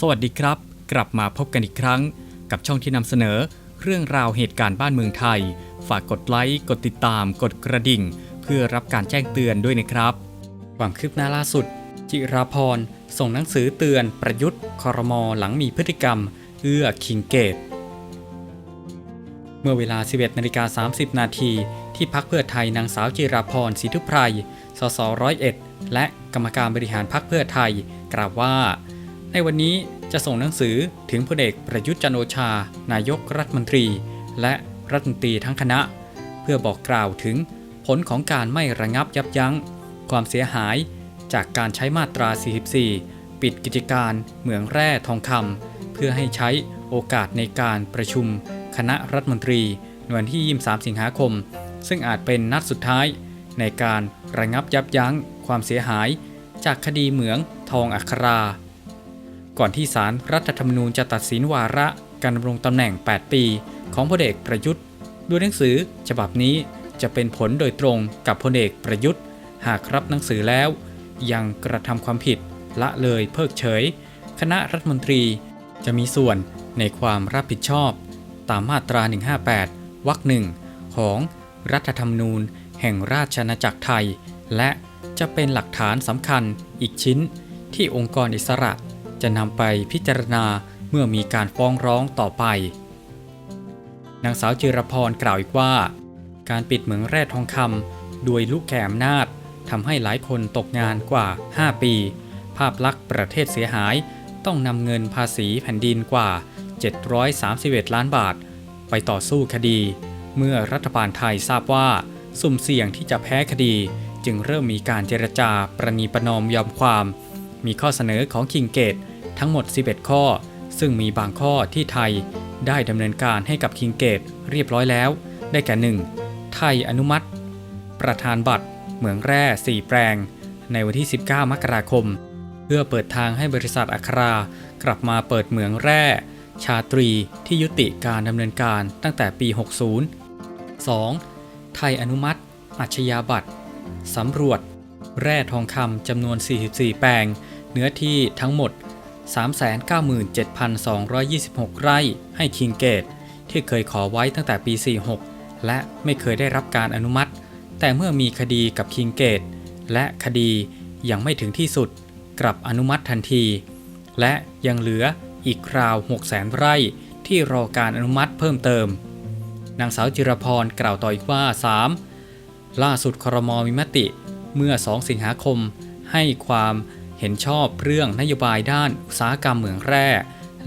สวัสดีครับ กลับมาพบกันอีกครั้ง กับช่องที่นำเสนอ เรื่องราวเหตุการณ์บ้านเมืองไทย ฝากกดไลค์กดติดตาม กดกระดิ่ง เพื่อรับการแจ้งเตือนด้วยนะครับ ความคืบหน้าล่าสุด จิราพรส่งหนังสือเตือนประยุทธ์คอรมอหลังมีพฤติกรรม เอื้อคิงเกต เมื่อเวลา 11นาฬิกา30 นาทีที่พักเพื่อไทยนางสาวจิราพรศรีทุพไพรสสร้อยเอ็ดและกรรมการบริหารพักเพื่อไทย กล่าวว่า ในวันนี้จะส่งหนังสือถึงพลเอกประยุทธ์จันโอชา นายกรัฐมนตรี และรัฐมนตรีทั้งคณะ เพื่อบอกกล่าวถึงผลของการไม่ระงับยับยั้ง ความเสียหายจากการใช้มาตรา 44 ปิดกิจการเหมืองแร่ทองคำเพื่อให้ใช้โอกาสในการประชุมคณะรัฐมนตรีในวันที่ 23 สิงหาคม ซึ่งอาจเป็นนัดสุดท้าย ในการระงับยับยั้งความเสียหาย จากคดีเหมืองทองอัครา ก่อนที่ศาลรรัฐธรรมนูญจะตัดสินวาระการดำรงตำแหน่ง 8 ปี ของพลเอกประยุทธ์ด้วยหนังสือฉบับนี้จะเป็นผลโดยตรงกับพลเอกประยุทธ์ หากรับหนังสือแล้ว ยังกระทำความผิดละเลยเพิกเฉย คณะรัฐมนตรีจะมีส่วนในความรับผิดชอบ ตามมาตรา 158 วรรคหนึ่งของรัฐธรรมนูญ แห่งราชอาณาจักรไทย และจะเป็นหลักฐานสำคัญอีกชิ้นที่องค์กรอิสระ จะนำไปพิจารณาเมื่อมีการฟ้องร้องต่อไป นางสาวจิรพรกล่าวอีกว่า การปิดเหมืองแร่ทองคำโดยลูกแก่อำนาจทำให้หลายคนตกงานกว่า 5 ปี ภาพลักษณ์ประเทศเสียหาย ต้องนำเงินภาษีแผ่นดินกว่า 731 ล้านบาท ไปต่อสู้คดี เมื่อรัฐบาลไทยทราบว่า สุ่มเสี่ยงที่จะแพ้คดี จึงเริ่มมีการเจรจาประนีประนอมยอมความ มีข้อเสนอของคิงเกตทั้งหมด 11 ข้อ ซึ่งมีบางข้อที่ไทยได้ดำเนินการให้กับคิงเกตเรียบร้อยแล้ว ได้แก่ 1. ไทยอนุมัติ ประธานบัตร เหมืองแร่ 4 แปลง ในวันที่ 19 มกราคม เพื่อเปิดทางให้บริษัทอัครากลับมาเปิดเหมืองแร่ ชาตรีที่ยุติการดำเนินการตั้งแต่ปี 60 2. ไทยอนุมัติ อัชญาบัตรสำรวจ แร่ทองคำจำนวน 44 แปลง เนื้อที่ทั้งหมด 397,226 ไร่ให้คิงเกต ที่เคยขอไว้ตั้งแต่ปี 46 และไม่เคยได้รับการอนุมัติ แต่เมื่อมีคดีกับคิงเกต และคดียังไม่ถึงที่สุด กลับอนุมัติทันที และยังเหลืออีกราว 600,000 ไร่ที่รอการอนุมัติเพิ่มเติม นางสาวจิรพรกล่าวต่ออีกว่า 3. ล่าสุดครมมีมติเมื่อ 2 สิงหาคมให้ความ ห็นชอบเรื่องนโยบายด้านอุตสาหกรรมเหมืองแร่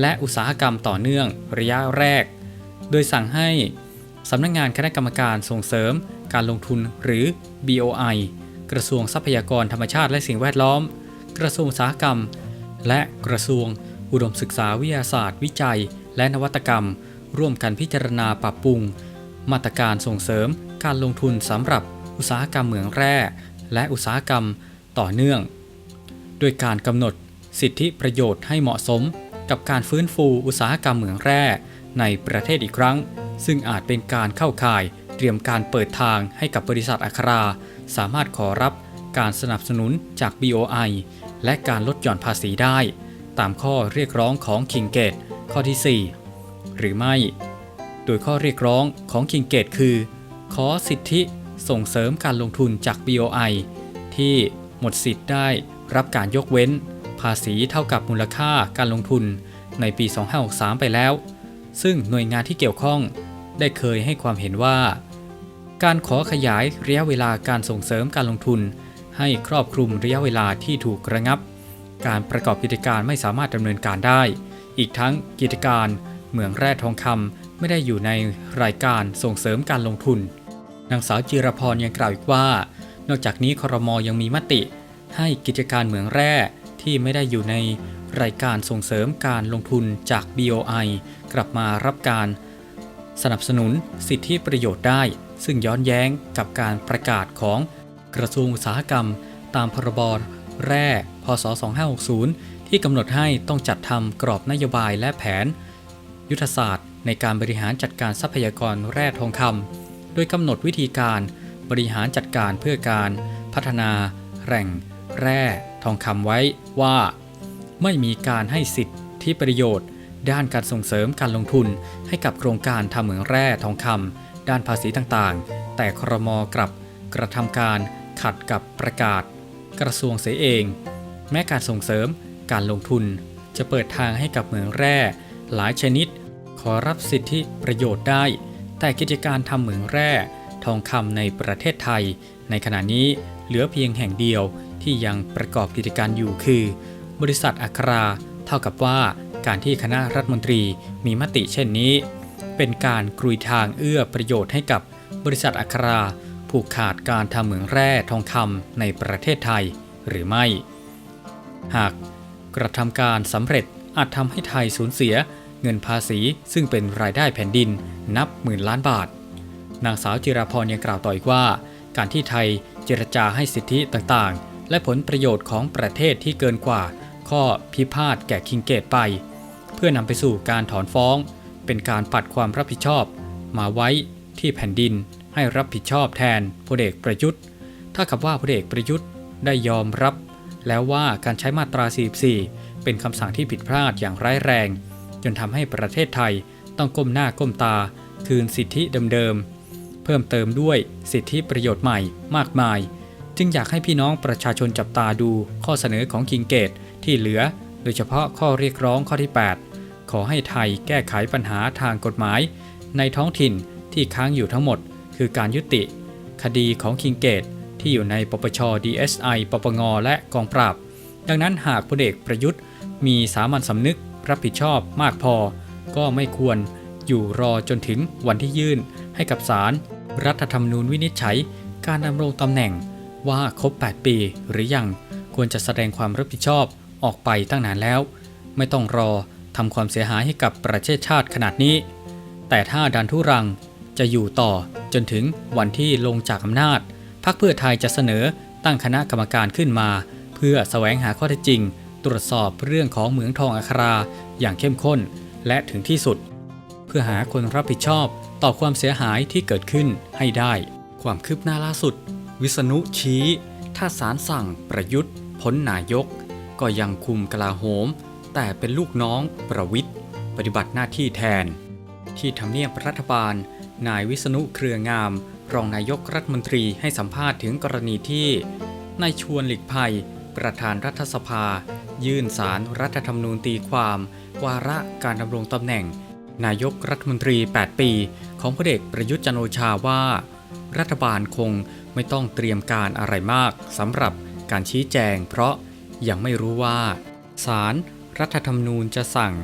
และอุตสาหกรรมต่อเนื่องระยะแรก โดยสั่งให้สำนักงงานคณะกรรมการส่งเสริมการลงทุนหรือ BOI กระทรวงทรัพยากรธรรมชาติและสิ่งแวดล้อม กระทรวงอุตสาหกรรม และกระทรวงอุดมศึกษาวิทยาศาสตร์ วิจัย และนวัตกรรม ร่วมกันพิจารณาปรับปรุง มาตรการส่งเสริมการลงทุนสำหรับอุตสาหกรรมเหมืองแร่ และอุตสาหกรรมต่อเนื่อง โดยการกำหนดสิทธิประโยชน์ให้เหมาะสม กับการฟื้นฟูอุตสาหกรรมเหมืองแร่ในประเทศอีกครั้ง ซึ่งอาจเป็นการเข้าข่าย เตรียมการเปิดทางให้กับบริษัทอัครา สามารถขอรับการสนับสนุนจาก BOI และการลดหย่อนภาษีได้ ตามข้อเรียกร้องของ King Gate ข้อที่ 4 หรือไม่ โดยข้อเรียกร้องของ King Gate คือ ขอสิทธิส่งเสริมการลงทุนจาก BOI ที่หมดสิทธิ์ได้ รับการยกเว้น ภาษีเท่ากับมูลค่าการลงทุนในปี 2563 ไปแล้ว ซึ่งหน่วยงานที่เกี่ยวข้องได้เคยให้ความเห็นว่า การขอขยายระยะเวลาการส่งเสริมการลงทุน ให้ครอบคลุมระยะเวลาที่ถูกระงับ การประกอบกิจการไม่สามารถดำเนินการได้ อีกทั้งกิจการเหมืองแร่ทองคำไม่ได้อยู่ในรายการส่งเสริมการลงทุนนางสาวจิรพรยังกล่าวอีกว่า นอกจากนี้ครมยังมีมติ ให้กิจการเหมืองแร่ที่ไม่ได้อยู่ในรายการส่งเสริมการลงทุนจาก BOI กลับมารับการสนับสนุนสิทธิประโยชน์ได้ ซึ่งย้อนแย้งกับการประกาศของกระทรวงอุตสาหกรรม ตามพรบแร่ พศ 2560 ที่กำหนดให้ต้องจัดทำกรอบนโยบายและแผน ยุทธศาสตร์ ในการบริหารจัดการทรัพยากรแร่ทองคำโดยกำหนดวิธีการบริหารจัดการเพื่อการพัฒนาแหล่ง แร่ทองคำไว้ว่า ไม่มีการให้สิทธิธิประโยชน์ ด้านการส่งเสริมการลงทุนให้กับโครงการทำเหมืองแร่ทองคำด้านภาษีต่างๆ แต่ครมกลับกระทำการขัดกับประกาศ กระทรวงเสียเอง แม้การส่งเสริมการลงทุน จะเปิดทางให้กับเหมืองแร่หลายชนิด ขอรับสิทธิประโยชน์ได้ แต่กิจการทำเหมืองแร่ทองคำในประเทศไทย ในขณะนี้เหลือเพียงแห่งเดียว ที่ยังประกอบกิจการอยู่คือ บริษัทอัครา เท่ากับว่าการที่คณะรัฐมนตรีมีมติเช่นนี้ เป็นการกรุยทางเอื้อประโยชน์ให้กับบริษัทอัคราผูกขาดการทำเหมืองแร่ทองคำในประเทศไทยหรือไม่ หากกระทำการสำเร็จอาจทำให้ไทยสูญเสียเงินภาษีซึ่งเป็นรายได้แผ่นดินนับหมื่นล้านบาท นางสาวจิราพรยังกล่าวต่ออีกว่า การที่ไทยเจรจาให้สิทธิต่างๆ และผลประโยชน์ของประเทศที่เกินกว่า ข้อพิพาทแก่คิงเกตไป เพื่อนำไปสู่การถอนฟ้อง เป็นการปัดความรับผิดชอบ มาไว้ที่แผ่นดินให้รับผิดชอบแทนพลเอกประยุทธ์ ถ้ากับว่าพลเอกประยุทธ์ได้ยอมรับ แล้วว่าการใช้มาตรา 44 เป็นคำสั่งที่ผิดพลาดอย่างร้ายแรง จนทำให้ประเทศไทยต้องก้มหน้าก้มตา คืนสิทธิเดิมๆเพิ่มเติมด้วยสิทธิประโยชน์ใหม่มากมาย จึงอยากให้พี่น้องประชาชนจับตาดูข้อเสนอของคิงเกตที่เหลือ โดยเฉพาะข้อเรียกร้องข้อที่ 8 ขอให้ไทยแก้ไขปัญหาทางกฎหมาย ในท้องถิ่นที่ค้างอยู่ทั้งหมด คือการยุติ คดีของคิงเกตที่อยู่ในปปช DSI ปปง และกองปราบ ดังนั้นหากพลเอกประยุทธ์ มีสามัญสำนึกรับผิดชอบมากพอ ก็ไม่ควรอยู่รอจนถึงวันที่ยื่น ให้กับศาลรรัฐธรรมนูญวินิจฉัย การดำรงตำแหน่ง ว่าครบ 8 ปีหรือยังควรจะแสดงความรับผิดชอบออกไปตั้งนานแล้ว ไม่ต้องรอทำความเสียหายให้กับประเทศชาติขนาดนี้ แต่ถ้าดันทุรังจะอยู่ต่อจนถึงวันที่ลงจากอำนาจพรรคเพื่อไทยจะเสนอตั้งคณะกรรมการขึ้นมา เพื่อแสวงหาข้อเท็จจริง ตรวจสอบเรื่องของเหมืองทองอัคราอย่างเข้มข้นและถึงที่สุด เพื่อหาคนรับผิดชอบต่อความเสียหายที่เกิดขึ้นให้ได้ ความคืบหน้าล่าสุด วิษณุชี้ ถ้าศาลสั่งประยุทธ์พ้นนายก ก็ยังคุมกลาโหม แต่เป็นลูกน้องประวิทย์ปฏิบัติหน้าที่แทน ที่ทำเนียบรัฐบาล นายวิษณุเครืองาม รองนายกรัฐมนตรีให้สัมภาษณ์ถึงกรณีที่นายชวนหลีกภัย ประธานรัฐสภา ยื่นสารรัฐธรรมนูญตีความ วาระการดำรงตำแหน่ง นายกรัฐมนตรี 8 ปี ของพลเอกประยุทธ์จันโอชาว่า รัฐบาลคงไม่ต้องเตรียมการอะไรมากสำหรับการชี้แจง เพราะยังไม่รู้ว่าศาลรรัฐธรรมนูญจะสั่ง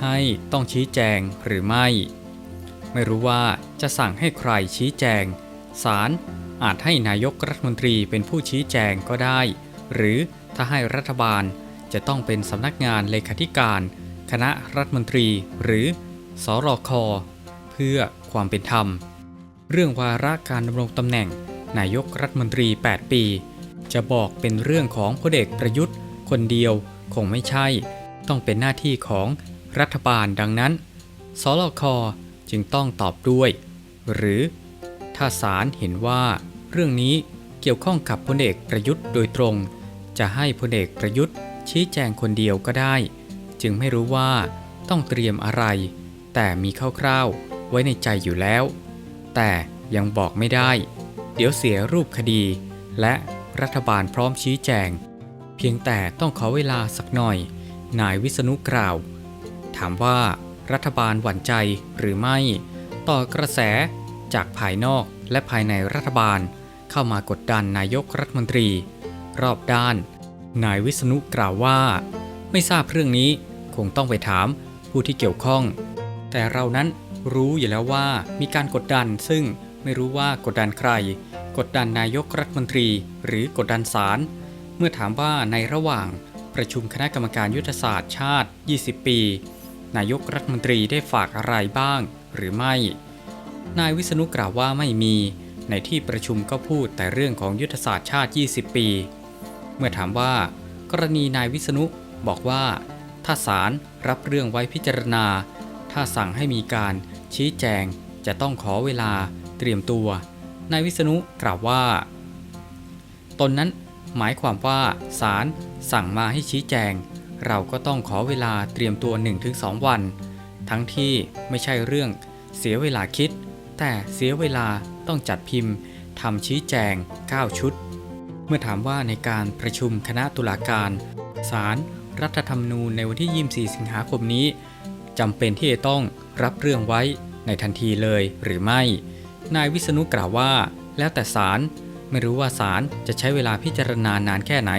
ให้ต้องชี้แจงหรือไม่ ไม่รู้ว่าจะสั่งให้ใครชี้แจงศาลอาจให้นายกรัฐมนตรีเป็นผู้ชี้แจงก็ได้ หรือถ้าให้รัฐบาลจะต้องเป็นสำนักงานเลขาธิการ คณะรัฐมนตรีหรือสรคอเพื่อความเป็นธรรม เรื่องวาระการดำรงตำแหน่ง นายกรัฐมนตรี 8 ปี จะบอกเป็นเรื่องของพลเอกประยุทธ์ คนเดียวคงไม่ใช่ ต้องเป็นหน้าที่ของรัฐบาลดังนั้นสรคจึงต้องตอบด้วย หรือ ถ้าศาลเห็นว่า เรื่องนี้เกี่ยวข้องกับพลเอกประยุทธ์โดยตรง จะให้พลเอกประยุทธ์ ชี้แจงคนเดียวก็ได้ จึงไม่รู้ว่าต้องเตรียมอะไร แต่มีคร่าวๆไว้ในใจอยู่แล้ว แต่ยังบอกไม่ได้ เดี๋ยวเสียรูปคดี และรัฐบาลพร้อมชี้แจง เพียงแต่ต้องขอเวลาสักหน่อย นายวิษณุกล่าว ถามว่ารัฐบาลหวั่นใจหรือไม่ ต่อกระแสจากภายนอกและภายในรัฐบาลเข้ามากดดันนายกรัฐมนตรี รอบด้าน นายวิษณุกล่าวว่า ไม่ทราบเรื่องนี้คงต้องไปถามผู้ที่เกี่ยวข้อง แต่เรานั้น รู้อยู่แล้วว่ามีการกดดันซึ่งไม่รู้ว่ากดดันใคร กดดันนายกรัฐมนตรี หรือกดดันศาลเมื่อถามว่าในระหว่างประชุมคณะกรรมการยุทธศาสตร์ชาติ 20 ปี นายกรัฐมนตรีได้ฝากอะไรบ้างหรือไม่ นายวิษณุกล่าวว่าไม่มี ในที่ประชุมก็พูดแต่เรื่องของยุทธศาสตร์ชาติ 20 ปี เมื่อถามว่า กรณีนายวิษณุบอกว่า ถ้าศาลรับเรื่องไว้พิจารณา ถ้าสั่งให้มีการ ชี้แจงจะต้องขอเวลาเตรียมตัวนายวิษณุกล่าวว่า ตนนั้นหมายความว่าศาลสั่งมาให้ชี้แจง เราก็ต้องขอเวลาเตรียมตัว 1-2 วัน ทั้งที่ไม่ใช่เรื่องเสียเวลาคิด แต่เสียเวลาต้องจัดพิมพ์ทำชี้แจง 9 ชุด เมื่อถามว่าในการประชุมคณะตุลาการศาลรรัฐธรรมนูญในวันที่ 24 สิงหาคมนี้จำเป็นที่จะต้อง รับเรื่องไว้ในทันทีเลยหรือไม่ นายวิษณุกล่าวว่า แล้วแต่ศาลไม่รู้ว่าศาลจะใช้เวลาพิจารณานานแค่ไหน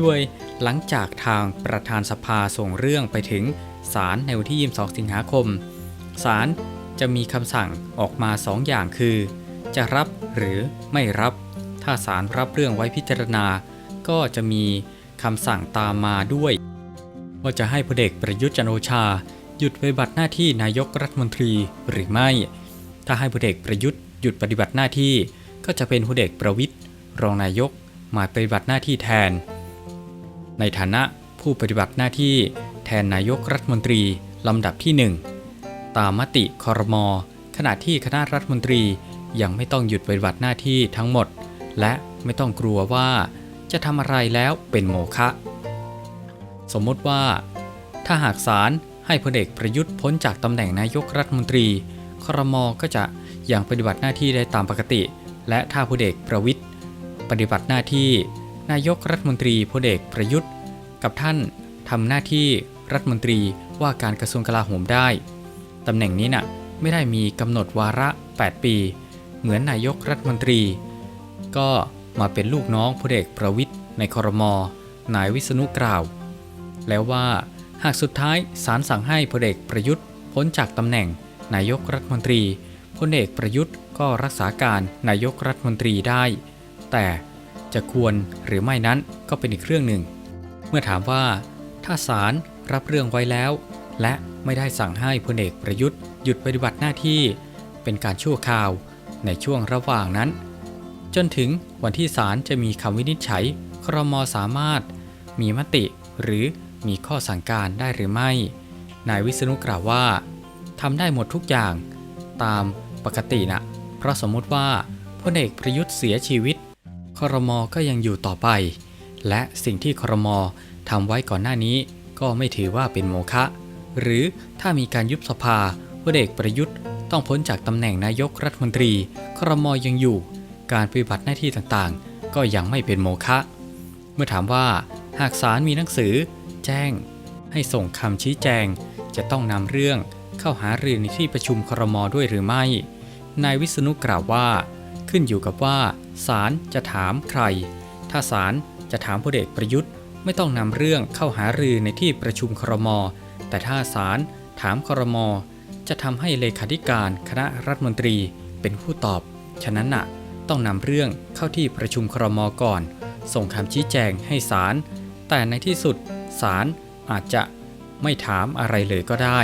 ด้วยหลังจากทางประธานสภาส่งเรื่องไปถึงศาลในวันที่ 22 สิงหาคม ศาลจะมีคำสั่งออกมา2ออย่างคือ จะรับหรือไม่รับ ถ้าศาลรับเรื่องไว้พิจารณา ก็จะมีคำสั่งตามมาด้วย ว่าจะให้พลเอกประยุทธ์จันโอชา หยุดปฏิบัติหน้าที่นายกรัฐมนตรีหรือไม่ ถ้าให้พลเอกประยุทธ์หยุดปฏิบัติหน้าที่ ก็จะเป็นพลเอกประวิทย์รองนายกมาปฏิบัติหน้าที่แทน ในฐานะผู้ปฏิบัติหน้าที่แทนนายกรัฐมนตรีลำดับที่ 1 ตามมติคอรมอขณะที่คณะรัฐมนตรียังไม่ต้องหยุดปฏิบัติหน้าที่ทั้งหมด และไม่ต้องกลัวว่าจะทำอะไรแล้วเป็นโมฆะสมมติว่า ถ้าหากศาล ให้พลเอกประยุทธ์พ้นจากตำแหน่งนายกรัฐมนตรี ครมก็จะยังปฏิบัติหน้าที่ได้ตามปกติ และถ้าพลเอกประวิทย์ปฏิบัติหน้าที่ นายกรัฐมนตรีพลเอกประยุทธ์ กับท่านทำหน้าที่รัฐมนตรีว่าการกระทรวงกลาโหมได้ตำแหน่งนี้น่ะไม่ได้มีกำหนดวาระ 8 ปี เหมือนนายกรัฐมนตรี ก็มาเป็นลูกน้องพลเอกประวิทย์ในครมนายวิษณุกล่าว แล้วว่า หากสุดท้ายศาลสั่งให้พลเอกประยุทธ์พ้นจากตำแหน่ง นายกรัฐมนตรีพลเอกประยุทธ์ก็รักษาการนายกรัฐมนตรีได้ แต่จะควรหรือไม่นั้นก็เป็นอีกเรื่องหนึ่ง เมื่อถามว่า ถ้าศาลรับเรื่องไว้แล้ว และไม่ได้สั่งให้พลเอกประยุทธ์หยุดปฏิบัติหน้าที่ เป็นการชั่วคราวในช่วงระหว่างนั้น จนถึงวันที่ศาลจะมีคำวินิจฉัยครมสามารถ มีมติหรือ มีข้อสั่งการได้หรือไม่ นายวิษณุกล่าวว่าทำได้หมดทุกอย่างตามปกตินะเพราะสมมติว่าพลเอกประยุทธ์เสียชีวิตครมก็ยังอยู่ต่อไป และสิ่งที่ครมทำไว้ก่อนหน้านี้ก็ไม่ถือว่าเป็นโมฆะหรือถ้ามีการยุบสภาพลเอกประยุทธ์ต้องพ้นจากตำแหน่งนายกรัฐมนตรีครมยังอยู่ การปฏิบัติหน้าที่ต่างๆ ก็ยังไม่เป็นโมฆะเมื่อถามว่าหากศาลมีหนังสือ แจ้ง ให้ส่งคำชี้แจง จะต้องนำเรื่องเข้าหารือในที่ประชุมครมด้วยหรือไม่ นายวิษณุกล่าวว่า ขึ้นอยู่กับว่าศาลจะถามใคร ถ้าศาลจะถามพลเอกประยุทธ์ ไม่ต้องนำเรื่องเข้าหารือในที่ประชุมครม แต่ถ้าศาลถามครม จะทำให้เลขาธิการคณะรัฐมนตรีเป็นผู้ตอบ ฉะนั้นน่ะต้องนำเรื่องเข้าที่ประชุมครมก่อน ส่งคำชี้แจงให้ศาลแต่ในที่สุด ศาลอาจจะไม่ถามอะไรเลยก็ได้